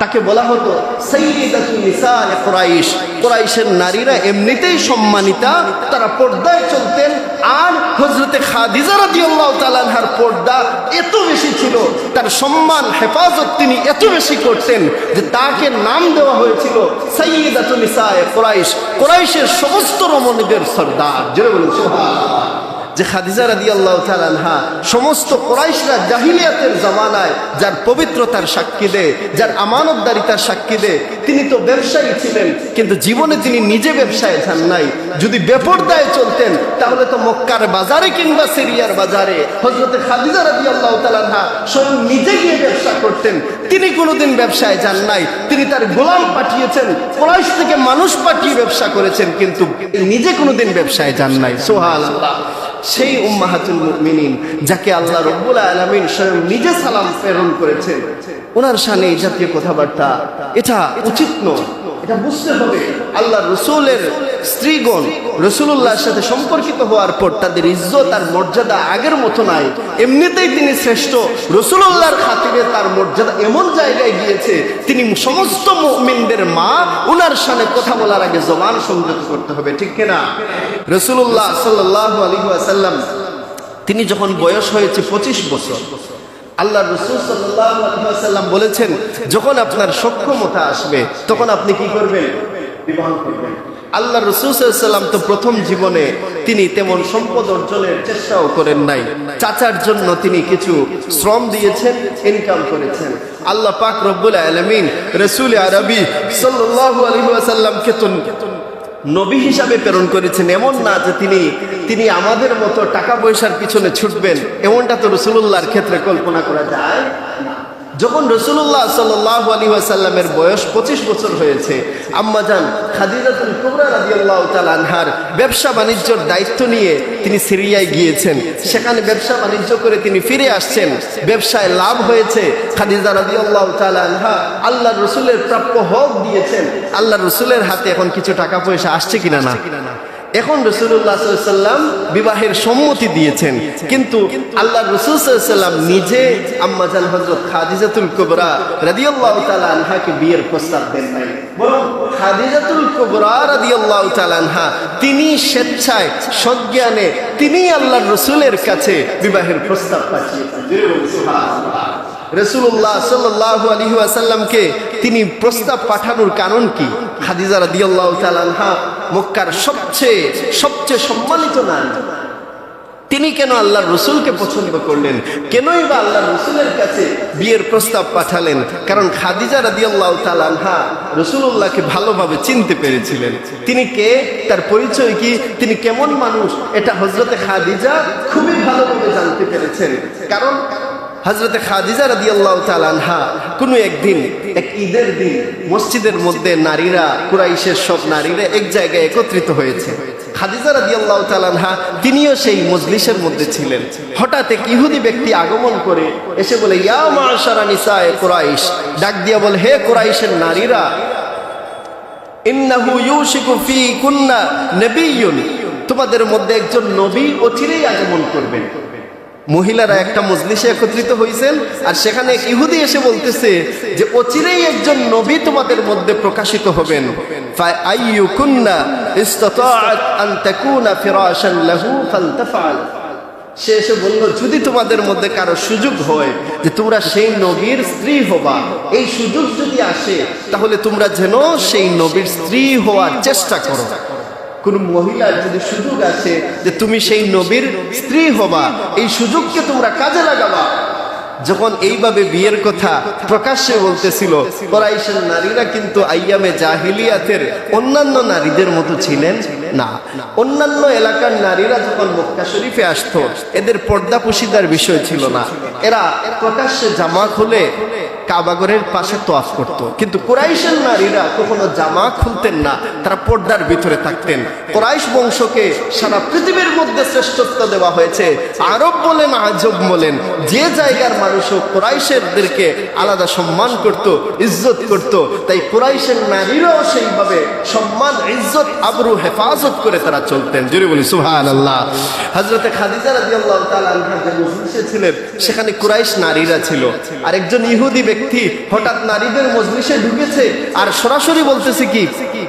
তাকে বলা হতো কুরাইশের নারীরা এমনিতেই সম্মানিতা। তারা পর্দায় চলতেন। আর হজরতে খাদিজা রাদিয়াল্লাহু তাআলা আনহার পর্দা এত বেশি ছিল, তার সম্মান, হেফাজত তিনি এত বেশি করতেন যে তাকে নাম দেওয়া হয়েছিল সৈয়দাতুল নিসায়ে কুরাইশ। কোরাইশের সমস্ত রমণীদের সর্দার। বলুন, সুবহানাল্লাহ। যে খাদিজা রাদি আল্লাহ তালানহা সমস্ত কোরাইশরা জাহিলিয়াতের জমানায় যার পবিত্রতার সাক্ষী দেয়, যার আমানতদারিতার সাক্ষী দেয়, তিনি তো ব্যবসায়ী ছিলেন, কিন্তু জীবনে তিনি নিজে ব্যবসায় যান নাই। যদি বেপরদায় চলতেন, তাহলে তো মক্কার বাজারে কিংবা সিরিয়ার বাজারে হজরতে খাদিজা রাদি আল্লাহ তালানহা স্বয়ং নিজে গিয়ে ব্যবসা করতেন। তিনি কোনোদিন ব্যবসায় যান নাই। তিনি তার গোলাম পাঠিয়েছেন, কোরাইশ থেকে মানুষ পাঠিয়ে ব্যবসা করেছেন, কিন্তু নিজে কোনোদিন ব্যবসায় যান নাই। সোহাল সেই উম্মাহাতুল মুমিনিন যাকে আল্লাহ রব্বুল আলামিন স্বয়ং নিজে সালাম প্রেরণ করেছেন ওনার সামনে এই জাতীয় কথাবার্তা, এটা উচিত নয়। এটা বুঝতে হবে। আল্লাহ রসুলের স্ত্রীগণ রসুল্লাহর সাথে সম্পর্কিত হওয়ার পর তাদের ইজ্জত আর মর্যাদা আগের মতো নাই। এমনিতেই তিনি শ্রেষ্ঠ। রসুল্লাহর খাতিরে তার মর্যাদা এমন জায়গায় গিয়েছে, তিনি সমস্ত মুমিনদের মা, উনার সামনে কথা বলার আগে জবান সংযত করতে হবে। ঠিক কিনা? রসুল্লাহ সাল্লাহ আলী আসাল্লাম তিনি যখন বয়স হয়েছে পঁচিশ বছর, আল্লাহ রসুল সাল্লাম বলেছেন, যখন আপনার সক্ষমতা আসবে, তখন আপনি কি করবেন? আল্লাহ রসুলাম তো প্রথম জীবনে তিনি তেমন সম্পদ অর্জনের চেষ্টাও করেন নাই। চাচার জন্য তিনি কিছু শ্রম দিয়েছেন ইনকাম করেছেন। আল্লাহ পাক রব্বুল আলমিন রসুল আরবি সাল্লাহ আলী আসাল্লামকে তো নবী হিসাবে প্রেরণ করেছেন এমন না যে তিনি তিনি আমাদের মতো টাকা পয়সার পিছনে ছুটবেন এমনটা তো রসুল্লাহর ক্ষেত্রে কল্পনা করা যায়। যখন রসুল্লাহ সাল্লাহ আলী আসাল্লামের বয়স পঁচিশ বছর হয়েছে আম্মাজান খাদিজাতুল কুবরা আনহার ব্যবসা বাণিজ্যর দায়িত্ব নিয়ে তিনি সিরিয়ায় গিয়েছেন। সেখানে ব্যবসা বাণিজ্য করে তিনি ফিরে আসছেন। ব্যবসায় লাভ হয়েছে। খাদিজা রাজি আল্লাহ আনহা আল্লাহ রসুলের প্রাপ্য হক দিয়েছেন। আল্লাহ রসুলের হাতে এখন কিছু টাকা পয়সা আসছে কিনা না? এখন রসুল্লাহ সাল্লাম বিবাহের সম্মতি দিয়েছেন। কিন্তু আল্লাহ রসুল সাল্লাম নিজে আম্মাজান হজরত খাদিজাতুল কুবরা রাদিয়াল্লাহ তাআলা আনহাকে বিয়ের প্রস্তাব দেন নাই। বরং খাদিজাতুল কুবরা রাদিয়াল্লাহ তাআলা আনহা তিনি স্বেচ্ছায়, সজ্ঞানে তিনি আল্লাহ রসুলের কাছে বিবাহের প্রস্তাব পাঠিয়েছেন। রসুল্লাহ সাল্লাহ আলী আসাল্লামকে তিনি প্রস্তাব পাঠানোর কারণ কি? খাদিজা রাদিয়াল্লাহু তাআলা আনহা মক্কার সবচেয়ে সবচেয়ে সম্মানিত নারী। তিনি কেন আল্লাহর রসুলকে পছন্দ করলেন? কেনই বা আল্লাহর রসুলের কাছে বিয়ের প্রস্তাব পাঠালেন? কারণ খাদিজা রাদিয়াল্লাহ তালানহা রসুল্লাহকে ভালোভাবে চিনতে পেরেছিলেন। তিনি কে? তার পরিচয় কি? তিনি কেমন মানুষ? এটা হজরতে খাদিজা খুবই ভালোভাবে জানতে পেরেছেন। কারণ হজরতে খাদিজা রাদি আল্লাহ তালানহা কোনো একদিন, এক ঈদের দিন মসজিদের মধ্যে নারীরা, কুরাইশের সব নারীরা এক জায়গায় একত্রিত হয়েছে। খাদিজা রাদি আল্লাহ তালানহা তিনিও সেই মজলিসের মধ্যে ছিলেন। হঠাৎ এক ইহুদি ব্যক্তি আগমন করে এসে বলে, ইয়া মাশারা নিসায়ে কুরাইশ। ডাক দিয়া বলে, হে কুরাইশের নারীরা, ইন্নাহু ইউশিকু ফি কুন্না নবিয়্যুন। তোমাদের মধ্যে একজন নবী অচিরেই আগমন করবেন। মহিলারা একটা মজলিসে একত্রিত হয়েছেন আর সেখানে ইহুদি এসে বলতেছে যে অচিরেই একজন নবী তোমাদের মধ্যে প্রকাশিত হবেন। সে এসে বলল, যদি তোমাদের মধ্যে কারও সুযোগ হয় যে তোমরা সেই নবীর স্ত্রী হবা, এই সুযোগ যদি আসে, তাহলে তোমরা যেন সেই নবীর স্ত্রী হওয়ার চেষ্টা করো। কোন মহিলার যদি সুযোগ আছে যে তুমি সেই নবীর স্ত্রী হবা, এই সুযোগকে তোমরা কাজে লাগাবা। যখন এইভাবে বিয়ের কথা প্রকাশ্যে বলতেছিল, কোরাইশের নারীরা কিন্তু আইয়ামে জাহিলিয়াতের অন্যান্য নারীদের মতো ছিলেন না। অন্যান্য এলাকার নারীরা যখন মক্কা শরীফে আসতো, এদের পর্দা পুশিদার বিষয় ছিল না। এরা প্রকাশ্যে জামা খুলে কাবাগরের পাশে তোয়াফ করত। কিন্তু কোরাইশের নারীরা কখনো জামা খুলতেন না, তারা পর্দার ভিতরে থাকতেন। কোরাইশ বংশকে সারা পৃথিবীর মধ্যে শ্রেষ্ঠত্ব দেওয়া হয়েছে। আরব বলেন, আজব বলেন, যে জায়গার মানুষও কোরাইশেরদেরকে আলাদা সম্মান করত, ইজ্জত করত, তাই কোরাইশের নারীরাও সেইভাবে আবরু হেফাজত করে তারা চলতেন। জোরে বলি সুহান আল্লাহ হজরতে খাদিজা রাজি আল্লাহ ছিলেন, সেখানে কুরাইশ নারীরা ছিল। আর একজন ইহুদি ব্যক্তি হঠাৎ নারীদের মজলিসে ঢুকেছে আর সরাসরি বলতেছে কি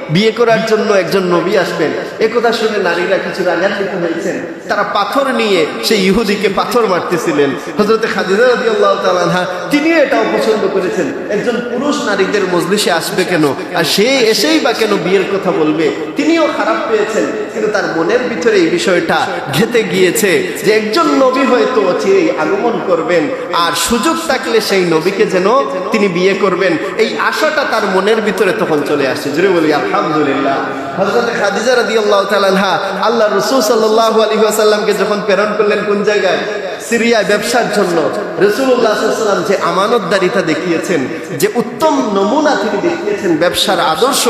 বিয়ে করার জন্য একজন নবী আসবেন। একথা শুনে নারীরা কিছু রাগান্বিত হয়েছেন। তারা পাথর নিয়ে সেই ইহুদিকে পাথর মারতেছিলেন। হজরতে খাদিজা তাআলা আনহা, তিনিও এটাও পছন্দ করেছেন। একজন পুরুষ নারীদের মজলিসে আসবে কেন? আর সে এসেই বা কেন বিয়ের কথা বলবে? তিনিও খারাপ পেয়েছেন। কিন্তু তার মনের ভিতরে এই বিষয়টা ঘেতে গিয়েছে যে একজন নবী হয়তো অচিরেই আগমন করবেন। আর সুযোগ থাকলে সেই নবীকে যেন তিনি বিয়ে করবেন। এই আশাটা তার মনের ভিতরে তখন চলে আসছে জুড়ে বলি আলহামদুলিল্লাহ। হজরত খাদিজা রাদি আল্লাহ আল্লাহ রসুল সাল্লাহ আলী আসাল্লামকে যখন প্রেরণ করলেন কোন জায়গায়? সিরিয়ায় ব্যবসার জন্য। রসুল্লাহাম যে আমানতদারিতা দেখিয়েছেন, যে উত্তম নমুনা তিনি দেখিয়েছেন ব্যবসার আদর্শ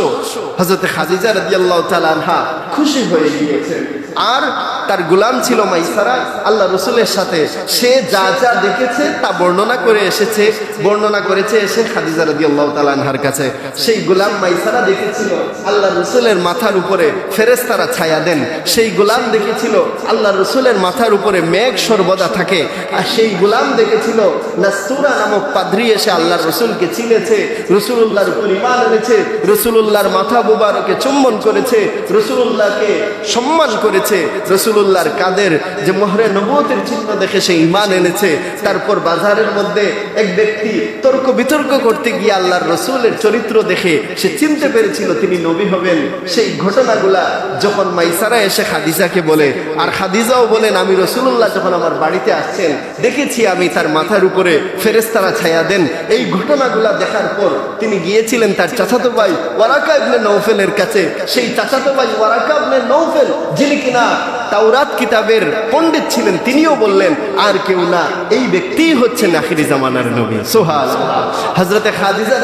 হজরত খাদিজা রাদি আল্লাহ আনহা খুশি হয়ে গিয়েছেন। আর তার গুলাম ছিল মাইসারা, আল্লাহ রসুলের সাথে। সে যা যা দেখেছে তা বর্ণনা করে এসেছে। বর্ণনা করেছে এসে খাদিজা রাদিয়াল্লাহু তাআলা আনহার কাছে। সেই গুলাম মাইসারা দেখেছিল আল্লাহ রসুলের মাথার উপরে ফেরেশতারা ছায়া দেন। সেই গুলাম দেখেছিল আল্লাহ রসুলের মাথার উপরে মেঘ সর্বদা থাকে। আর সেই গুলাম দেখেছিল নাস্তুরা নামক পাদ্রি এসে আল্লাহ রসুলকে চিনেছে। রসুল্লাহর উপর ইমান এনেছে। রসুল্লাহর মাথা বুবারকে চুম্বন করেছে। রসুল্লাহকে সম্মান করেছে। রসুল্লাহর কাদের যে মোহরে নবতের চিহ্ন দেখে সে ইমান এনেছে, তারপর বাজারের মধ্যে এক ব্যক্তি তর্ক বিতর্ক করতে গিয়ে আল্লাহর রসুলের চরিত্র দেখে সে চিনতে পেরেছিল তিনি নবী হবেন। সেই ঘটনাগুলা যখন মাইসারা এসে খাদিজাকে বলে, আর খাদিজাও বলেন, আমি রসুল্লাহ যখন আমার বাড়িতে আসছেন, দেখেছি আমি তার মাথার উপরে ফেরেস্তারা ছায়া দেন। এই ঘটনাগুলা দেখার পর তিনি গিয়েছিলেন তার চাচাতো ভাই ওয়ারাকা ইবনে নৌফেলের কাছে। সেই চাচাতো ভাই ওয়ারাকা ইবনে নৌফেল যিনি কিনা 하나 তাওরাত কিতাবের পণ্ডিত ছিলেন, তিনিও বললেন, আর কেউ না, এই ব্যক্তিই হচ্ছেন আখিরি জামানার নবী। সোহাল হজরতে খাদিজা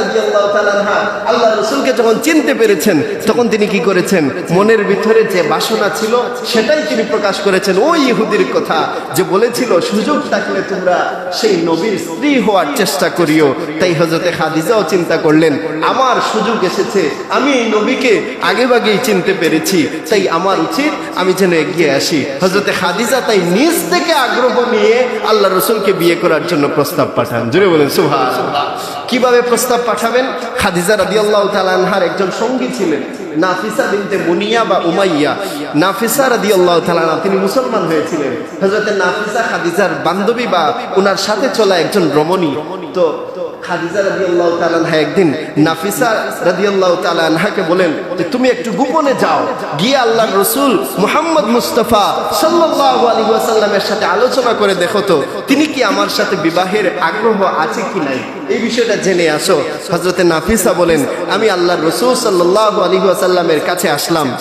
তাআলা আনহা আল্লাহ রসুলকে যখন চিনতে পেরেছেন, তখন তিনি কি করেছেন? মনের ভিতরে যে বাসনা ছিল, সেটাই তিনি প্রকাশ করেছেন। ওই ইহুদির কথা যে বলেছিল, সুযোগ থাকলে তোমরা সেই নবীর স্ত্রী হওয়ার চেষ্টা করিও। তাই হজরতে খাদিজাও চিন্তা করলেন, আমার সুযোগ এসেছে, আমি এই নবীকে আগে আগেই চিনতে পেরেছি। তাই আমার উচিত, আমি যেন এগিয়ে আসি। হজরতে খাদিজা তাই নিজ থেকে আগ্রহ নিয়ে আল্লাহ রসুলকে বিয়ে করার জন্য প্রস্তাব পাঠান। জুড়ে বলেন সুহা কীভাবে প্রস্তাব পাঠাবেন? খাদিজা রাদিয়াল্লাহু তাআলা আনহার একজন সঙ্গী ছিলেন নাফিসা বিনতে মুনিয়া বা উমাইয়া। নাফিসা রাদিয়াল্লাহু তাআলা আনহা, তিনি মুসলমান হয়েছিলেন। হযরতে নাফিসা খাদিজার বান্ধবী বা ওনার সাথে চলা একজন রমণী। তো বলেন তুমি একটু গোপনে যাও। গিয়ে মুস্তাফা সাথে আলোচনা করে দেখো তো, তিনি কি আমার সাথে বিবাহের আগ্রহ আছে কি নাই? এই বিষয়টা জেনে আসো। হজরতে নাফিসা বলেন, আমি আল্লাহর রসুল সাল্লাল্লাহু আলাইহি ওয়াসাল্লামের কাছে আসলাম।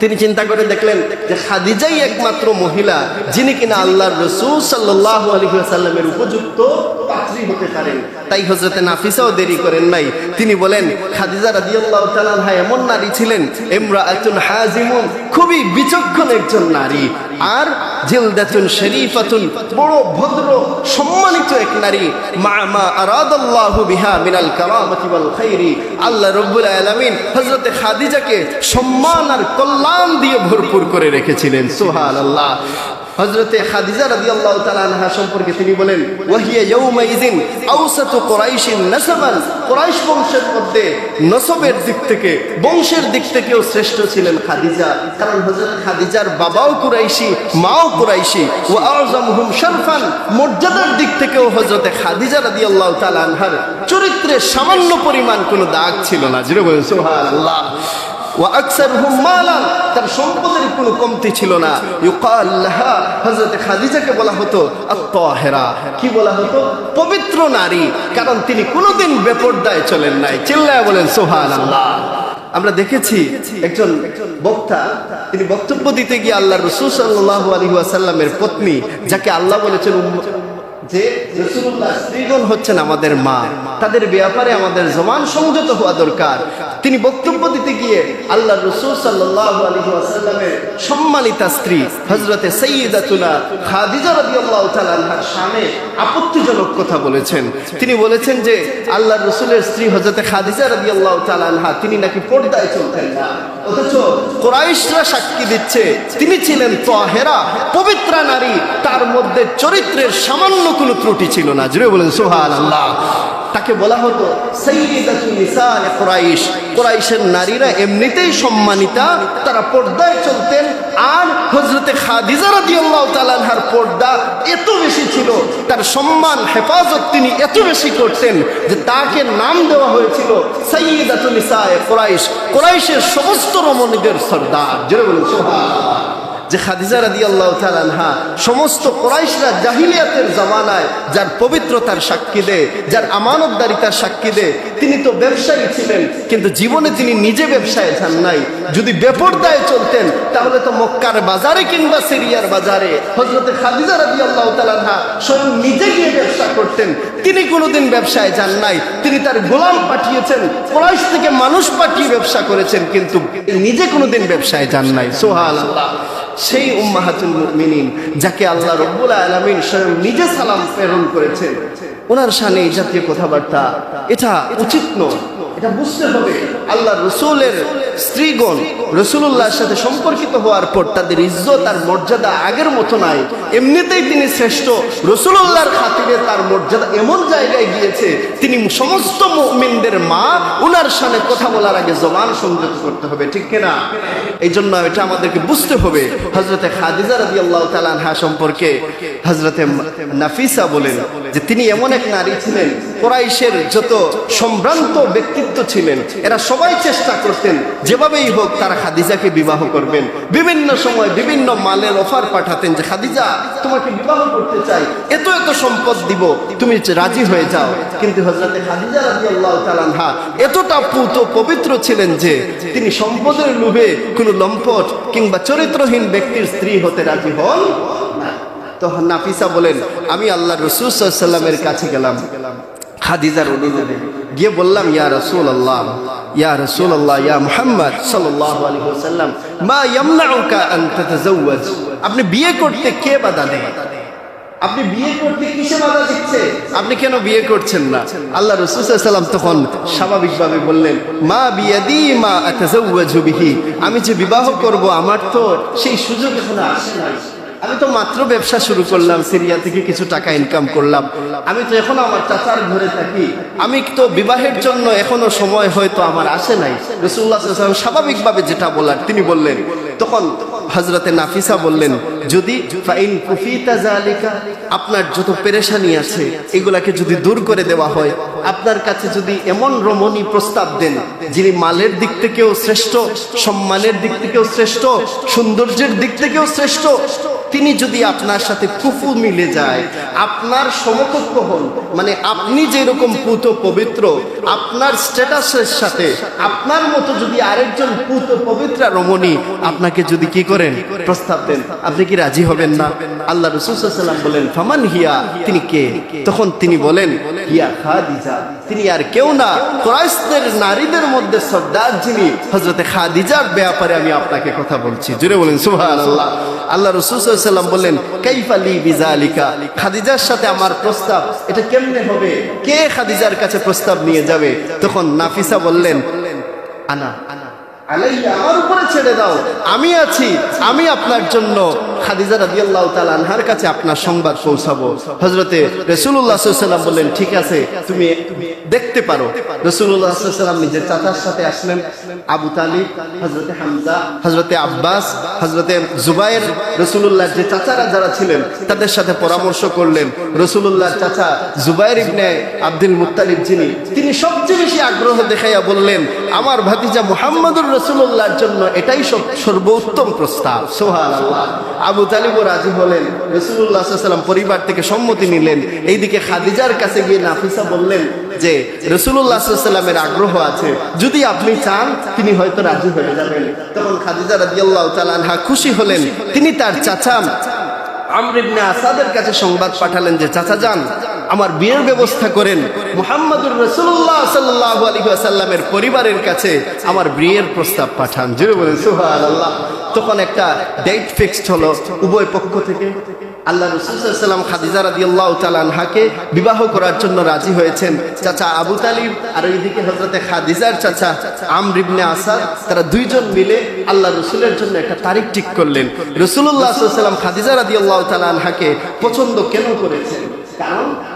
তিনি চিন্তা করে দেখলেন যে খাদিজাই একমাত্র মহিলা যিনি কিনা আল্লাহর রসুল সাল্লাহ আলহিহাসাল্লামের উপযুক্ত পাত্রী হতে পারেন। তাই হজরতে নাফিসাও দেরি করেন নাই। তিনি বলেন, খাদিজা আল্লাহ আনহা এমন নারী ছিলেন এমরা একজন হাজিমুন, খুবই বিচক্ষণ একজন নারী। আর জিলদাতুন শরীফাতুন, বড় ভদ্র, সম্মানিত এক নারী, মা মা আরাদাল্লাহু বিহা মিনাল কারামাতি ওয়াল খাইরি। আল্লাহ রাব্বুল আলামিন হযরত খাদিজাকে সম্মান আর কল্যাণ দিয়ে ভরপুর করে রেখেছিলেন, সুবহানাল্লাহ। হযরতে খাদিজা রাদিয়াল্লাহু তাআলা আনহা সম্পর্কে তিনি বলেন, ওয়াহিয়া ইয়াউমাইযিন আওসাতু কুরাইশিন নাসাবান। কুরাইশ বংশের মধ্যে নসবের দিক থেকে, বংশের দিক থেকেও শ্রেষ্ঠ ছিলেন খাদিজা। কারণ হযরত খাদিজার বাবাও কুরাইশি, মাও কুরাইশি। ওয়া আযমহুম শারফান। মর্যাদার দিক থেকেও হযরতে খাদিজা রাদিয়াল্লাহু তাআলা আনহার চরিত্রে সামান্য পরিমাণ কোনো দাগ ছিল না। জিরো বলেন ও আকসার মালান, তার সম্পদের কোনো কমতি ছিল না। ইউকাল্লাহা হজরত খাদিজাকে বলা হতো আত্মহেরা কি বলা হতো? পবিত্র নারী, কারণ তিনি কোনোদিন বেপর্দায় চলেন নাই। চিল্লায় বলেন সোহান আল্লাহ আমরা দেখেছি একজন বক্তা, তিনি বক্তব্য দিতে গিয়ে আল্লাহ রসুল সাল্লাহ আলহিহাসাল্লামের পত্নী, যাকে আল্লাহ বলেছেন যে রসুল্লাহ স্ত্রীগণ হচ্ছেন আমাদের মা। তাদের ব্যাপারে আমাদের সংযত হওয়া দরকার। তিনি বক্তব্য দিতে গিয়ে আল্লাহ রসুল সাল্লাহ সম্মানিতা স্ত্রী হজরতে খাদিজা তাআলা আনহার সামনে আপত্তিজনক কথা বলেছেন। তিনি বলেছেন যে আল্লাহ রসুলের স্ত্রী হজরতে খাদিজা তাআলা আনহা, তিনি নাকি পর্দায় চলতেন না। সাক্ষী দিচ্ছে, তিনি ছিলেন তহেরা, পবিত্রা নারী, তার মধ্যে চরিত্রের সামান্য কোনো ত্রুটি ছিল না। জুড়ে বলেন সোহান আল্লাহ তাকে বলা হতো কুরাইশ। কুরাইশের নারীরা এমনিতেই সম্মানিতা, তারা পর্দায় চলতেন। আর হজরতে খাদিজা রাদিয়াল্লাহু তাআলার পর্দা এত বেশি ছিল, তার সম্মান, হেফাজত তিনি এত বেশি করতেন যে তাকে নাম দেওয়া হয়েছিল সৈয়দাতুল নিসায়ে কুরাইশ। কুরাইশের সমস্ত রমণীদের সর্দার। জোরে বলুন যে খাদিজা রাদি আল্লাহ তালানহা সমস্ত কোরাইশরা জাহিলিয়াতের জমানায় যার পবিত্রতার সাক্ষী দেয়, যার আমানতদারিতার সাক্ষী দেয়, তিনি তো ব্যবসায়ী ছিলেন, কিন্তু জীবনে তিনি নিজে ব্যবসায় যান নাই। যদি বেপরদায় চলতেন, তাহলে তো মক্কার বাজারে কিংবা সিরিয়ার বাজারে হজরতে খাদিজা রাদি আল্লাহ তালানহা স্বয়ং নিজে গিয়ে ব্যবসা করতেন। তিনি কোনোদিন ব্যবসায় যান নাই। তিনি তার গোলাম পাঠিয়েছেন। কোরাইশ থেকে মানুষ পাঠিয়ে ব্যবসা করেছেন, কিন্তু নিজে কোনোদিন ব্যবসায় যান নাই। সোহাল আল্লাহ সেই উম্মাহাতুল মুমিনিন যাকে আল্লাহ রব্বুল আলামিন স্বয়ং নিজে সালাম প্রেরণ করেছেন। ওনার সামনে এই জাতীয় কথাবার্তা, এটা উচিত নয়। এটা বুঝতে হবে। আল্লাহ রসুলের স্ত্রীগণ রসুল্লাহর সাথে সম্পর্কিত হওয়ার পর তাদের ইজ্জত আর মর্যাদা আগের মতো নাই। এমনিতেই তিনি শ্রেষ্ঠ। রসুল্লাহর খাতিরে তার মর্যাদা এমন জায়গায় গিয়েছে, তিনি সমস্ত মুমিনদের মা, উনার সামনে কথা বলার আগে জবান সংযত করতে হবে, ঠিক কিনা? এই জন্য এটা আমাদেরকে বুঝতে হবে। হজরতে খাদিজা রাদি আল্লাহ তালানহা সম্পর্কে হজরতে নাফিসা বলেন যে তিনি এমন এক নারী ছিলেন কোরাইশের যত সম্ভ্রান্ত ব্যক্তিত্ব ছিলেন, এরা সবাই চেষ্টা করতেন, যেভাবেই হোক তারা খাদিজাকে বিবাহ করবেন। বিভিন্ন সময় বিভিন্ন মালের অফার পাঠাতেন যে, খাদিজা, তোমাকে বিবাহ করতে চাই, এত এত সম্পদ দিব, তুমি রাজি হয়ে যাও। কিন্তু খাদিজা এতটা পুত পবিত্র ছিলেন যে, তিনি সম্পদের লোভে কোনো লম্পট কিংবা চরিত্রহীন ব্যক্তির স্ত্রী হতে রাজি হন। তখন নাফিসা বলেন, আমি আল্লাহ রসুল সাল্লামের কাছে গেলাম। খাদিজার অনুযায়ী গিয়ে বললাম, ইয়া রসুল আল্লাহ ইয়া রসুল আল্লাহ ইয়া মুহাম্মদ ওয়াসাল্লাম, মা ইয়ামনাউকা আন তাতাজাওয়াজ? আপনি বিয়ে করতে কে বাধা দেয়? আপনি বিয়ে করতে কিসে বাধা দিচ্ছে? আপনি কেন বিয়ে করছেন না? আল্লাহ রসুল সাল্লাম তখন স্বাভাবিকভাবে বললেন, মা বিয়াদি মা বিহি, আমি যে বিবাহ করব আমার তো সেই সুযোগ এখনও আসে নাই। আমি তো মাত্র ব্যবসা শুরু করলাম, সিরিয়া থেকে কিছু টাকা ইনকাম করলাম। আমি তো এখনও আমার চাচার ঘরে থাকি। আমি তো বিবাহের জন্য এখনও সময় হয়তো আমার আসে নাই। রসুল্লাহ স্বাভাবিকভাবে যেটা বলার, তিনি বললেন, তখন হজরতে নাফিসা বললেন, যদি আপনার যত পেরেশানি আছে, এগুলাকে যদি দূর করে দেওয়া হয়, আপনার কাছে যদি এমন রমণী প্রস্তাব দেন, যিনি মালের দিক থেকেও শ্রেষ্ঠ, সম্মানের দিক থেকেও শ্রেষ্ঠ, সৌন্দর্যের দিক থেকেও শ্রেষ্ঠ তিনি যদি আপনার সাথে কুফু মিলে যায়, আপনার সমকক্ষ হন। মানে আপনি যেরকম পুত পবিত্র, আপনার স্ট্যাটাসের সাথে, আপনার মতো যদি আরেকজন পুত পবিত্রা রমণী আপনাকে যদি কি করেন? প্রস্তাব দেন। আপনি কি রাজি হবেন না? আল্লাহ রসুলাম বলেন, ফামান হিয়া? তিনি কে? তখন তিনি বলেন, হিয়া খাদিজা। তিনি আর কেউ না। ক্রাইস্তের নারীদের মধ্যে সর্দার যিনি হজরতে খাদিজার ব্যাপারে আমি আপনাকে কথা বলছি। জুড়ে বলেন সুহান আল্লাহ আল্লাহ রসুলাম বললেন কাইফালি বিজালিকা খাদিজার সাথে আমার প্রস্তাব, এটা কেমনে হবে? কে খাদিজার কাছে প্রস্তাব নিয়ে যাবে? তখন নাফিসা বললেন আনা, আলাইয়া আমার উপরে ছেড়ে দাও, আমি আছি, আমি আপনার জন্য। খাদিজা রাদিয়াল্লাহু তাআলা আনহার কাছে আপনার সংবাদ পৌঁছাবো। হযরতে রাসূলুল্লাহ সাল্লাল্লাহু বললেন, ঠিক আছে, তুমি দেখতে পারো। রাসূলুল্লাহ সাল্লাল্লাহু নিজের চাচার সাথে আসলেন, আবু তালিব, হযরতে হামজা, হযরতে আব্বাস, হযরতে জুবাইর, রাসূলুল্লাহর যে চাচারা যারা ছিলেন, তাদের সাথে পরামর্শ করলেন। রাসূলুল্লাহর চাচা জুবাইর ইবনে আব্দুল মুত্তালিব যিনি, তিনি সবচেয়ে বেশি আগ্রহ দেখাইয়া বললেন, আমার ভাতিজা মুহাম্মদুর রসুল্লাহর জন্য এটাই সব সর্বোত্তম প্রস্তাব। আল্লাহ আবু তালিবও রাজি হলেন। রসুল্লাহ সাল্লাম পরিবার থেকে সম্মতি নিলেন। এইদিকে খাদিজার কাছে গিয়ে নাফিসা বললেন যে রসুল্লাহ সাল্লামের আগ্রহ আছে। যদি আপনি চান, তিনি হয়তো রাজি হয়ে যাবেন। তখন খাদিজা তাআলা আনহা খুশি হলেন। তিনি তার চাচা আমর ইবনে আসাদের কাছে সংবাদ পাঠালেন যে, চাচা যান, আমার বিয়ের ব্যবস্থা করেন। মোহাম্মদুর রসুল্লাহ সাল্লাহ আলী আসাল্লামের পরিবারের কাছে আমার বিয়ের প্রস্তাব পাঠান। জুড়ে বলেন, সুবহানাল্লাহ। তখন একটা ডেট ফিক্সড হলো উভয় পক্ষ থেকে। আল্লাহ রসুলাম খাদিজা রাদি আল্লাহ তালানহাকে বিবাহ করার জন্য রাজি হয়েছেন। চাচা আবু তালিব আর ওইদিকে হজরতে খাদিজার চাচা আমরিবনে আসাদ, তারা দুইজন মিলে আল্লাহ রসুলের জন্য একটা তারিখ ঠিক করলেন। রসুল্লাহ সাল্লাম খাদিজা রাদি আল্লাহ তালানহাকে পছন্দ কেন করেছেন?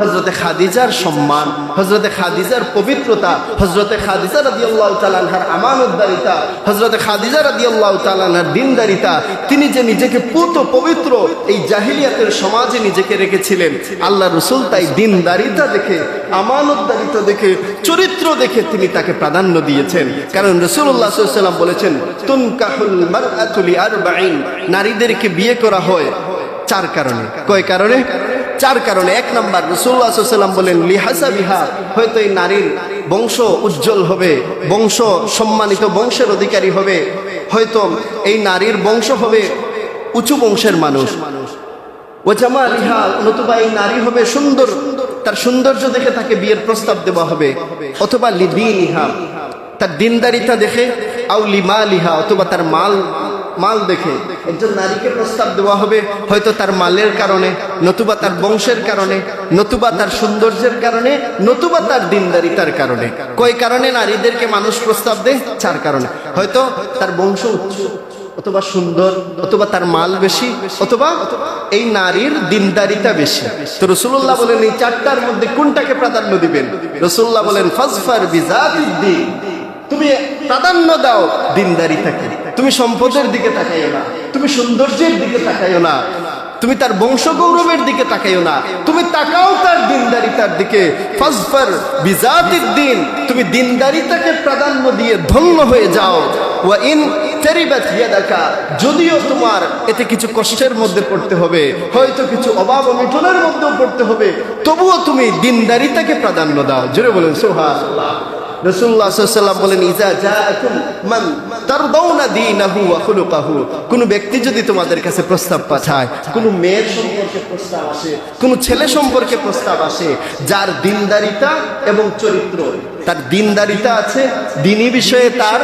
হজরতে খাদিজার সম্মান হজরতে খাদিজার পবিত্রতা হজরতে খাদিজা রাদি আল্লাহ তালানহার আমানতদারিতা হজরতে খাদিজা রাদি আল্লাহ তালানহার দিনদারিতা, তিনি যে নিজেকে পুত পবিত্র এই জাহিলিয়াতের সমাজে নিজেকে রেখেছিলেন। আল্লাহ রসুল তাই দিনদারিতা দেখে, আমানতদারিতা দেখে, চরিত্র দেখে তিনি তাকে প্রাধান্য দিয়েছেন। কারণ রসুল্লাহ সাল্লাম বলেছেন নারীদেরকে বিয়ে করা হয় চার কারণে। কয় কারণে? চার কারণে এক নাম্বার রসুল্লাহ সাল্লাম বলেন লিহাসা বিহা হয়তো এই নারীর বংশ উজ্জ্বল হবে, বংশ সম্মানিত, বংশের অধিকারী হবে, হয়তো এই নারীর বংশ হবে উঁচু বংশের মানুষ। ও জামা লিহা নতুবা এই নারী হবে সুন্দর, তার সৌন্দর্য দেখে তাকে বিয়ের প্রস্তাব দেওয়া হবে। অথবা লিদিন ইহা তার দিনদারিতা দেখে আউ লিমা লিহা অথবা তার মাল মাল দেখে। একজন নারীকে প্রস্তাব দেওয়া হবে, হয়তো তার মালের কারণে, নতুবা তার বংশের কারণে, নতুবা তার সৌন্দর্যের কারণে, নতুবা তার দিনদারিতার কারণে। কয় কারণে নারীদেরকে মানুষ প্রস্তাব দেয়? চার কারণে। হয়তো তার বংশ উচ্চ, অথবা সুন্দর, অথবা তার মাল বেশি, অথবা এই নারীর দিনদারিতা বেশি। তো রসুল্লাহ বলেন, এই চারটার মধ্যে কোনটাকে প্রাধান্য দিবেন? রসুল্লাহ বলেন, ফাজফার বিজাতিদ্দিন। তুমি প্রাধান্য দাও দিনদারিতাকে। তুমি সম্পদের দিকে তাকাইও না। তুমি সৌন্দর্যের দিকে তাকাইও না। তুমি তার বংশ গৌরবের দিকে তাকাইও না। তুমি তাকাও তার দিনদারিতার দিকে। ফাজফার বিজাতির দিন। তুমি দিনদারিতাকে প্রাধান্য দিয়ে ধন্য হয়ে যাও। ওয়া ইন যদিও তোমার এতে কিছু কষ্টের মধ্যে পড়তে হবে, হয়তো কিছু অভাব অনটনের মধ্যেও পড়তে হবে, তবুও তুমি দিনদারিতাকে প্রাধান্য দাও। জোরে বলেন, সুবহানাল্লাহ। কোন ব্যক্তি যদি তোমাদের কাছে প্রস্তাব পাঠায়, কোন মেয়ের সম্পর্কে প্রস্তাব আসে, কোন ছেলে সম্পর্কে প্রস্তাব আসে, যার দিনদারিতা এবং চরিত্র, তার দিনদারিতা আছে দিনী বিষয়ে তার